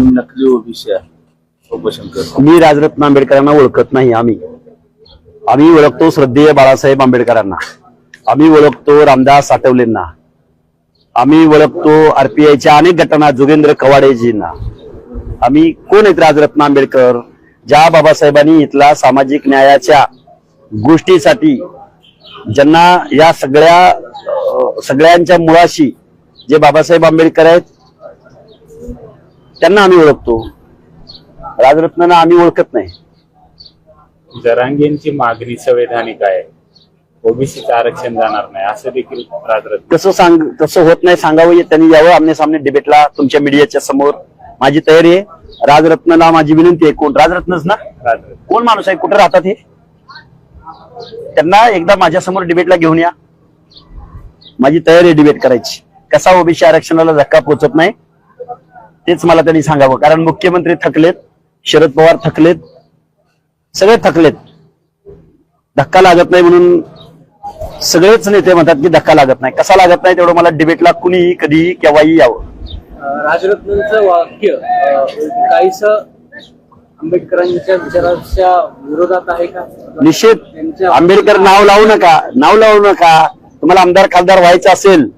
तुम्ही नकली ओबीसी आहे. मी राजरत्न आंबेडकरांना ओळखत नाही आम्ही. आम्ही ओळखतो श्रद्धेय बाळासाहेब आंबेडकरांना. आम्ही ओळखतो रामदास साठवलेंना आम्ही ओळखतो आरपीआयच्या अनेक गटांना जोगेंद्र कवाडेजींना. आम्ही कोण आहेत राजरत्न आंबेडकर? ज्या बाबासाहेबांनी इथला सामाजिक न्यायाच्या गोष्टीसाठी ज्यांना या सगळ्या सगळ्यांच्या मुळाशी जे बाबासाहेब आंबेडकर आहेत त्यांना आम्ही ओळखतो. राजरत्नांना आम्ही ओळखत नाही. जरांगेंची मागणी संवैधानिक आहे. ओबीसीचं आरक्षण जाणार नाही. असं देखील राजरत्न कसं सांग कसं होत नाही सांगावं हे त्यांनी यावं. आमने सामने डिबेटला तुमच्या मीडियाच्या समोर माझी तयारी आहे. राजरत्नला माझी विनंती आहे. कोण? राजरत्नच ना? राजरत्न. कोण माणूस आहे? कुठे राहतात हे? त्यांना एकदा माझ्यासमोर डिबेटला घेऊन या. माझी तयारी आहे डिबेट करायची. कसा ओबीसी आरक्षणाला धक्का पोचत नाही तेच मला त्यांनी सांगावं. कारण मुख्यमंत्री थकलेत शरद पवार थकलेत सगळे थकलेत. धक्का लागत नाही म्हणून सगळेच नेते म्हणतात की धक्का लागत नाही. कसा लागत नाही तेवढं मला डिबेटला कुणीही कधीही केव्हाही यावं. राजरत्नांचं वाक्य काहीस आंबेडकरांच्या विचाराच्या विरोधात आहे का? निषेध. आंबेडकर नाव लावू नका. नाव लावू नका. तुम्हाला आमदार खासदार व्हायचं असेल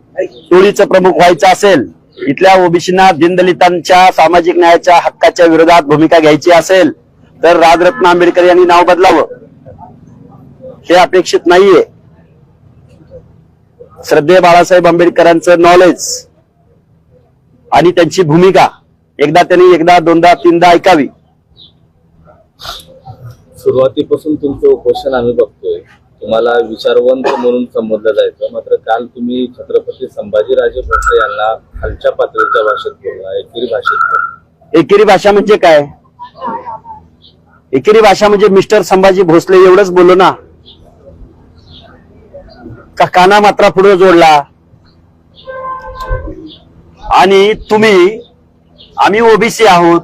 टोळीचं प्रमुख व्हायचं असेल इथल्या ओबीसींना दिनदलितांच्या सामाजिक न्यायाच्या हक्काच्या विरोधात भूमिका घ्यायची असेल तर राजरत्न आंबेडकर यांनी नाव बदलावं. हे अपेक्षित नाहीये. श्रद्धे बाळासाहेब आंबेडकरांचं नॉलेज आणि त्यांची भूमिका एकदा त्यांनी एकदा दोनदा तीनदा ऐकावी. सुरुवातीपासून तुमचं उपोषण आम्ही बघतोय. तुम्हाला विचारवंत म्हणून संबोधलं जायचं. मात्र काल तुम्ही छत्रपती संभाजीराजे भोसले यांना खालच्या पातळीच्या भाषेत बोलला एकेरी भाषेत बोलला. एकेरी भाषा म्हणजे काय? एकेरी भाषा म्हणजे मिस्टर संभाजी भोसले एवढंच बोललो ना. का काना मात्रा पुढे जोडला. आणि तुम्ही आम्ही ओबीसी आहोत.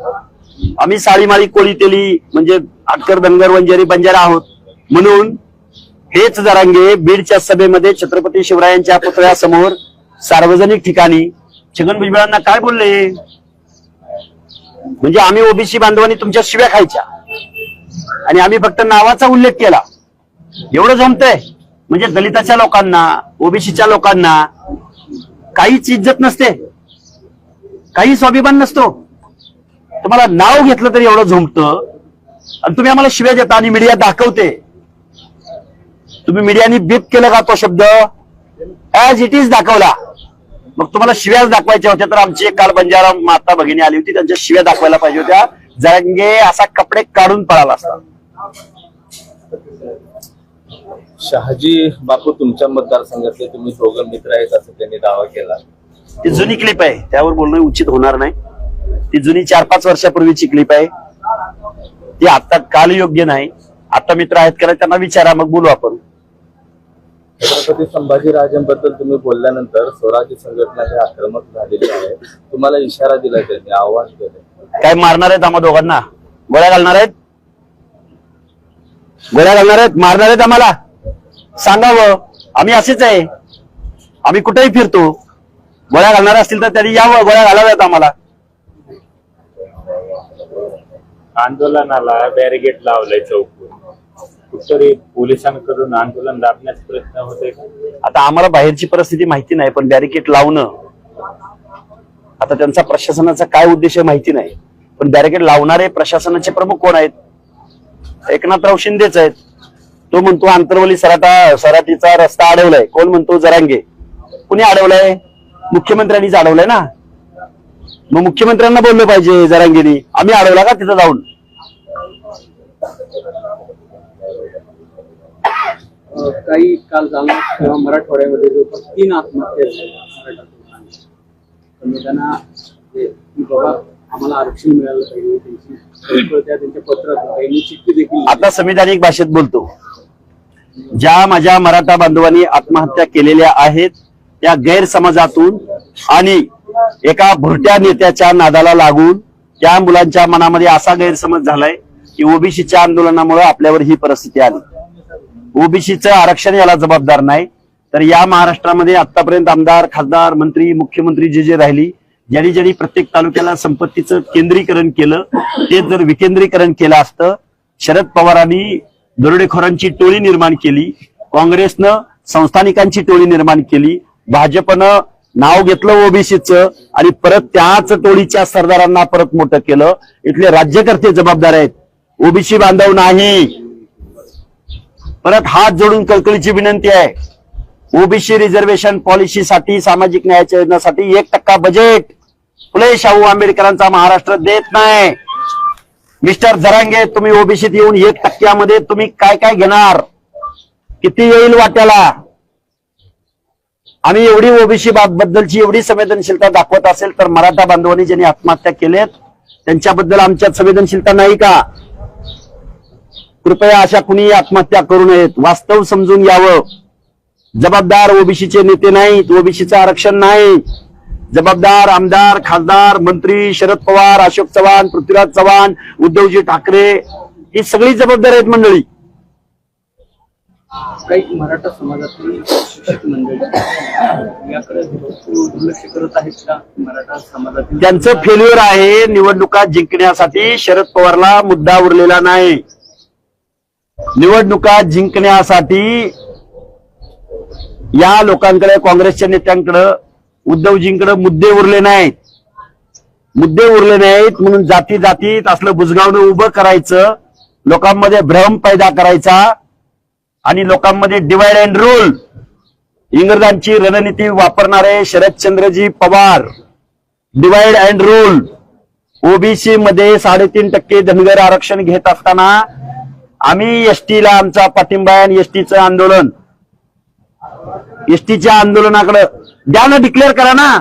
आम्ही साळीमाळी कोळी तेली म्हणजे आटकर धनगर वंजारी बंजारा आहोत. म्हणून हेच जरांगे बीडच्या सभेमध्ये छत्रपती शिवरायांच्या पुतळ्यासमोर सार्वजनिक ठिकाणी. छगन भुजबळांना काय बोलले? म्हणजे आम्ही ओबीसी बांधवांनी तुमच्या शिव्या खायच्या. आणि आम्ही फक्त नावाचा उल्लेख केला. एवढं जमतंय. म्हणजे दलिताच्या लोकांना ओबीसीच्या लोकांना काहीच इज्जत नसते. काही स्वाभिमान नसतो. तुम्हाला नाव घेतलं तरी एवढं झोमतं आणि तुम्ही आम्हाला शिव्या देता आणि मीडिया दाखवते. तुम्ही मीडियानी बीप केलं का तो शब्द? ऍज इट इज दाखवला. मग तुम्हाला शिव्याच दाखवायच्या होत्या तर आमची एक काल बंजारा माता भगिनी आली होती त्यांच्या शिव्या दाखवायला पाहिजे होत्या. जरंगे असा कपडे काढून पळाला असता. शहाजी बापू तुमच्या मतदारसंघातले तुम्ही दोघं मित्र आहेत असं त्यांनी दावा केला. ती जुनी क्लिप आहे त्यावर बोलणं उचित होणार नाही. ती जुनी चार पाच वर्षापूर्वीची क्लिप आहे. ती आता काल योग्य नाही. आता मित्र आहेत करा त्यांना विचारा मग बोलू आपण. छत्रपती संभाजीराजेंबद्दल तुम्ही बोलल्यानंतर स्वराज्य संघटना हे आक्रमक झालेली आहे तुम्हाला इशारा दिला त्यांनी आव्हान केलं काय मारणार आहेत आम्हा दोघांना? गोळ्या घालणार आहेत? गोळ्या घालणार आहेत? मारणार आहेत आम्हाला? सांगावं. आम्ही असेच आहे. आम्ही कुठेही फिरतो. गोळ्या घालणार असतील तर त्यांनी यावं. गोळ्या घालाव्यात आम्हाला. आंदोलनाला बॅरिगेट लावलंय चौकून कुठतरी पोलिसांकडून आंदोलन दाबण्याचा प्रयत्न होते का आता आम्हाला बाहेरची परिस्थिती माहिती नाही पण बॅरिकेड लावणं आता त्यांचा प्रशासनाचा काय उद्देश आहे माहिती नाही. पण बॅरिकेड लावणारे प्रशासनाचे प्रमुख कोण आहेत? एकनाथराव शिंदेच आहेत. तो म्हणतो आंतरवली सराटा सराटीचा रस्ता अडवलाय. कोण म्हणतो? जरांगे. कुणी अडवलाय? मुख्यमंत्र्यांनीच अडवलाय ना. मग मुख्यमंत्र्यांना बोललं पाहिजे जरांगेनी. आम्ही अडवला का तिथं जाऊन? काही काल जालना किंवा मराठवाड्यामध्ये जवळपास तीन आत्महत्या झाल्या मराठा त्यांना बाबा आम्हाला आरक्षण मिळालं पाहिजे त्यांची त्यांच्या पत्रात देखील आता संविधानिक भाषेत बोलतो. ज्या माझ्या मराठा बांधवांनी आत्महत्या केलेल्या आहेत त्या गैरसमजातून आणि एका भुरट्या नेत्याच्या नादाला लागून त्या मुलांच्या मनामध्ये असा गैरसमज झालाय की ओबीसीच्या आंदोलनामुळे आपल्यावर ही परिस्थिती आली. ओबीसीचं आरक्षण याला जबाबदार नाही. तर या महाराष्ट्रामध्ये आतापर्यंत आमदार खासदार मंत्री मुख्यमंत्री जे जे राहिली ज्यांनी ज्यांनी प्रत्येक तालुक्याला संपत्तीचं केंद्रीकरण केलं ते जर विकेंद्रीकरण केलं असतं शरद पवारांनी दरोडेखोरांची टोळी निर्माण केली काँग्रेसनं संस्थानिकांची टोळी निर्माण केली भाजपनं नाव घेतलं ओबीसीचं आणि परत त्याच टोळीच्या सरदारांना परत मोठं केलं. इथले राज्यकर्ते जबाबदार आहेत. ओबीसी बांधव नाही. परत हात जोडून कळकळीची विनंती आहे. ओबीसी रिझर्वेशन पॉलिसीसाठी सामाजिक न्यायाच्या योजनासाठी एक टक्का बजेट फुले शाहू आंबेडकरांचा महाराष्ट्र देत नाही. मिस्टर जरांगे तुम्ही ओबीसीत येऊन एक टक्क्यामध्ये तुम्ही काय काय घेणार? किती येईल वाट्याला? आम्ही एवढी ओबीसी बद्दलची एवढी संवेदनशीलता दाखवत असेल तर मराठा बांधवांनी ज्यांनी आत्महत्या केलेत त्यांच्याबद्दल आमच्यात संवेदनशीलता नाही का? कृपया अशा कुणी आत्महत्या करू नयेत. वास्तव समजून यावं जबाबदार ओबीसीचे नेते नाहीत ओबीसीचं आरक्षण नाही. जबाबदार आमदार खासदार मंत्री शरद पवार अशोक चव्हाण पृथ्वीराज चव्हाण उद्धवजी ठाकरे ही सगळी जबाबदार आहेत मंडळी. काही मराठा समाजातली शिक्षक मंडळी याकडे दुर्लक्ष करत आहेत का मराठा समाजातील? त्यांचं फेल्युअर आहे निवडणुका जिंकण्यासाठी शरद पवारला मुद्दा उरलेला नाही. निवडणुका जिंकण्यासाठी या लोकांकडे काँग्रेसच्या नेत्यांकडं उद्धवजींकडं मुद्दे उरले नाहीत. मुद्दे उरले नाहीत म्हणून जाती जातीत असलं बुजगावणं उभं करायचं लोकांमध्ये भ्रम पैदा करायचा आणि लोकांमध्ये डिवाइड अँड रूल इंग्रजांची रणनीती वापरणारे Sharadchandraji Pawar divide and rule OBC मध्ये साडेतीन टक्के धनगर आरक्षण घेत असताना आम्ही एसटीला आमचा पाठिंबा आहे आणि एसटीचं आंदोलन. एसटीच्या आंदोलनाकडे द्या ना डिक्लेअर करा ना.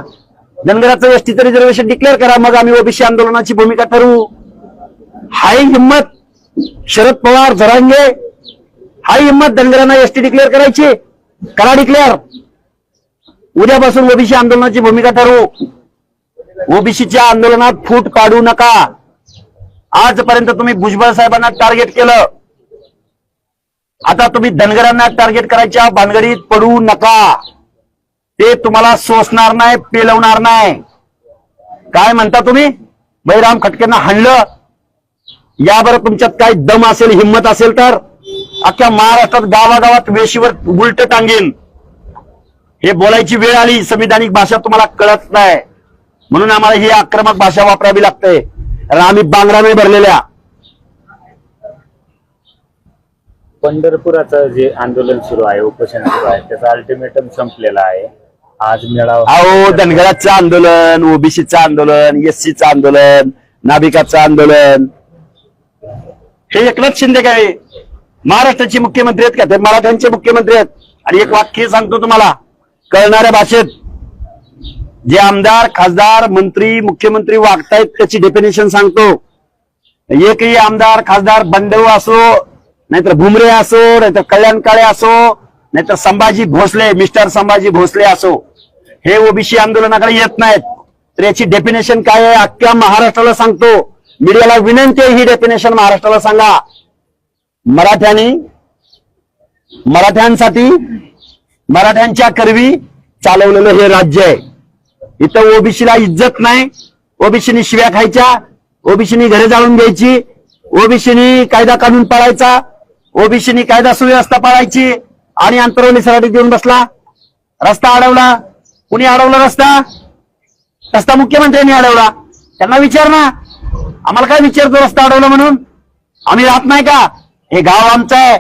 धनगराचं एसटीचं रिझर्वेशन डिक्लेअर करा मग आम्ही ओबीसी आंदोलनाची भूमिका ठरवू. हाय हिंमत शरद पवार झरांगे हाय हिंमत धनगरांना एसटी डिक्लेअर करायची. करा डिक्लेअर उद्यापासून ओबीसी आंदोलनाची भूमिका ठरवू. ओबीसीच्या आंदोलनात फूट पाडू नका. आजपर्यंत तुम्ही भुजबळ साहेबांना टार्गेट केलं. आता तुम्ही धनगरांना टार्गेट करायच्या भानगडीत पडू नका. ते तुम्हाला सोसणार नाही पेलवणार नाही. काय म्हणता तुम्ही? बैराम खटकेंना हाणलं. याबरोबर तुमच्यात काय दम असेल हिंमत असेल तर? अख्ख्या महाराष्ट्रात गावागावात वेशीवर उलट टांगेल हे बोलायची वेळ आली संविधानिक भाषा तुम्हाला कळत नाही. म्हणून आम्हाला ही आक्रमक भाषा वापरावी लागते. आम्ही बांगराने भरलेल्या. पंढरपुराचं जे आंदोलन सुरू आहे उपोषण सुरू आहे त्याचा अल्टिमेटम संपलेला आहे. आज मेळावा अहो धनगराचं आंदोलन ओबीसीचं आंदोलन एससीचं आंदोलन नाभिकाचं आंदोलन. हे एकनाथ शिंदे काय? महाराष्ट्राचे मुख्यमंत्री आहेत का? ते मराठ्यांचे मुख्यमंत्री आहेत. आणि एक वाक्य सांगतो तुम्हाला. कळणाऱ्या भाषेत जे आमदार खासदार मंत्री मुख्यमंत्री वागतायत त्याची डेफिनेशन सांगतो. एकही आमदार खासदार बंडव असो नाहीतर भुमरे असो नाहीतर कल्याण काळे असो नाहीतर संभाजी भोसले मिस्टर संभाजी भोसले असो. हे ओबीसी आंदोलनाकडे येत नाहीत. तर याची डेफिनेशन काय आहे? अख्ख्या महाराष्ट्राला सांगतो. मीडियाला विनंती आहे ही डेफिनेशन महाराष्ट्राला सांगा. मराठ्यांनी मराठ्यांसाठी मराठ्यांच्या करवी चालवलेलं हे राज्य आहे. इथं ओबीसीला इज्जत नाही. ओबीसीनी शिव्या खायच्या. ओबीसीनी घरे जाळून घ्यायची. ओबीसीनी कायदा कानून पाळायचा. ओबीसीनी कायदा सुव्यवस्था पाळायची आणि अंतरवली सराटीत देऊन बसला. रस्ता अडवला. कुणी अडवला रस्ता? रस्ता मुख्यमंत्र्यांनी अडवला. त्यांना विचार ना. आम्हाला काय विचारतो रस्ता अडवला म्हणून? आम्ही राहत नाही का? हे गाव आमचं आहे.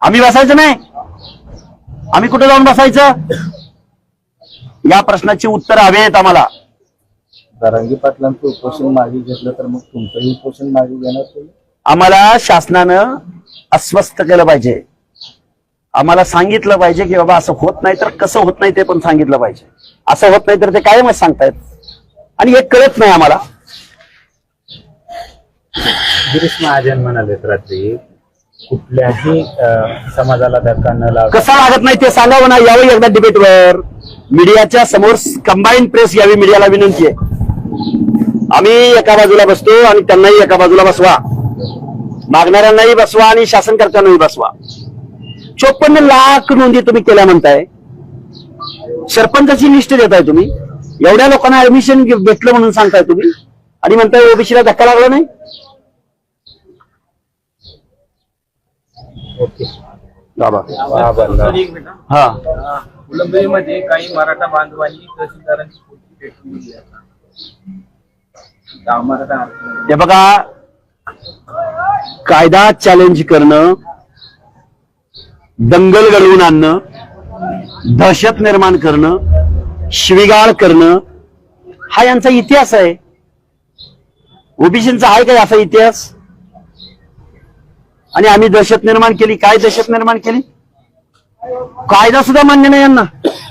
आम्ही बसायचं नाही. आम्ही कुठे जाऊन बसायचं? या प्रश्नाची उत्तर हवे आहेत आम्हाला. दरांगी पाटलांचं उपोषण मागे घेतलं तर मग तुमचंही उपोषण मागे घेणार तुम्ही? आम्हाला शासनानं अस्वस्थ केलं पाहिजे. आम्हाला सांगितलं पाहिजे की बाबा असं होत नाही तर कसं होत नाही ते पण सांगितलं पाहिजे. असं होत नाही तर ते कायमच सांगतायत. आणि हे कळत नाही आम्हाला. गिरीश महाजन म्हणालेत रात्री कुठल्याही अं, समाजाला धक्का न लावता कसं लागत नाही ते सांगावं ना. यावं एकदा डिबेटवर मीडियाच्या समोर कंबाईन प्रेस यावी मीडियाला विनंती आहे. आम्ही एका बाजूला बसतो आणि त्यांनाही एका बाजूला बसवा. मागणाऱ्यांनाही बसवा आणि शासनकर्त्यांनाही बसवा. चोपन्न लाख नोंदी तुम्ही केल्या म्हणताय. सरपंचाची लिस्ट देताय तुम्ही. एवढ्या लोकांना ऍडमिशन भेटलं म्हणून सांगताय तुम्ही. आणि म्हणताय ओबीसीला धक्का लागला नाही? हा. फुलंब्रीमध्ये काही मराठा बांधवांनी तहसीलदारांची हे बघा कायदा चॅलेंज करणं दंगल घडवून आणणं दहशत निर्माण करणं शिविगाळ करणं हा यांचा इतिहास आहे. ओबीसींचा आहे काय असा इतिहास? आणि आम्ही दहशत निर्माण केली काय दहशत निर्माण केली? कायदा सुद्धा मान्य नाही यांना.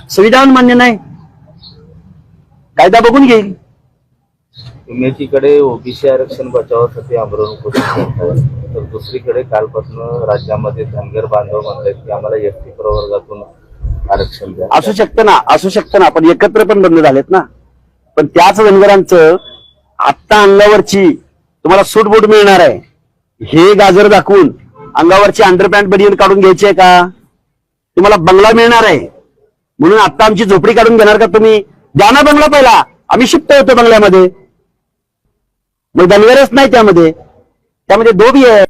संविधान मान्य नाही. कायदा बघून घेईल. तुम्ही ओबीसी आरक्षण बचावासाठी आंदोलन उपोषण करताय तर दुसरीकडे कालपासून राज्यामध्ये धनगर बांधव म्हणतात की आम्हाला एसटी प्रवर्गातून आरक्षण द्या. असू शकतं ना असू शकतं ना. पण एकत्र पण बंद झालेत ना. पण त्याच धनगरांचं आत्ता अंगावरची तुम्हाला सूटबूट मिळणार आहे. हे गाजर दाखवून अंगावरची अंडरपॅन्ट बनियन काढून घ्यायची आहे का? तुम्हाला बंगला मिळणार आहे. म्हणून आता आमची झोपडी काढून घेणार का तुम्ही? द्या ना बंगला पहिला. आम्ही शिफ्ट होतो बंगल्यामध्ये. मग धनगरच नाही त्यामध्ये. त्यामध्ये दोबी आहे.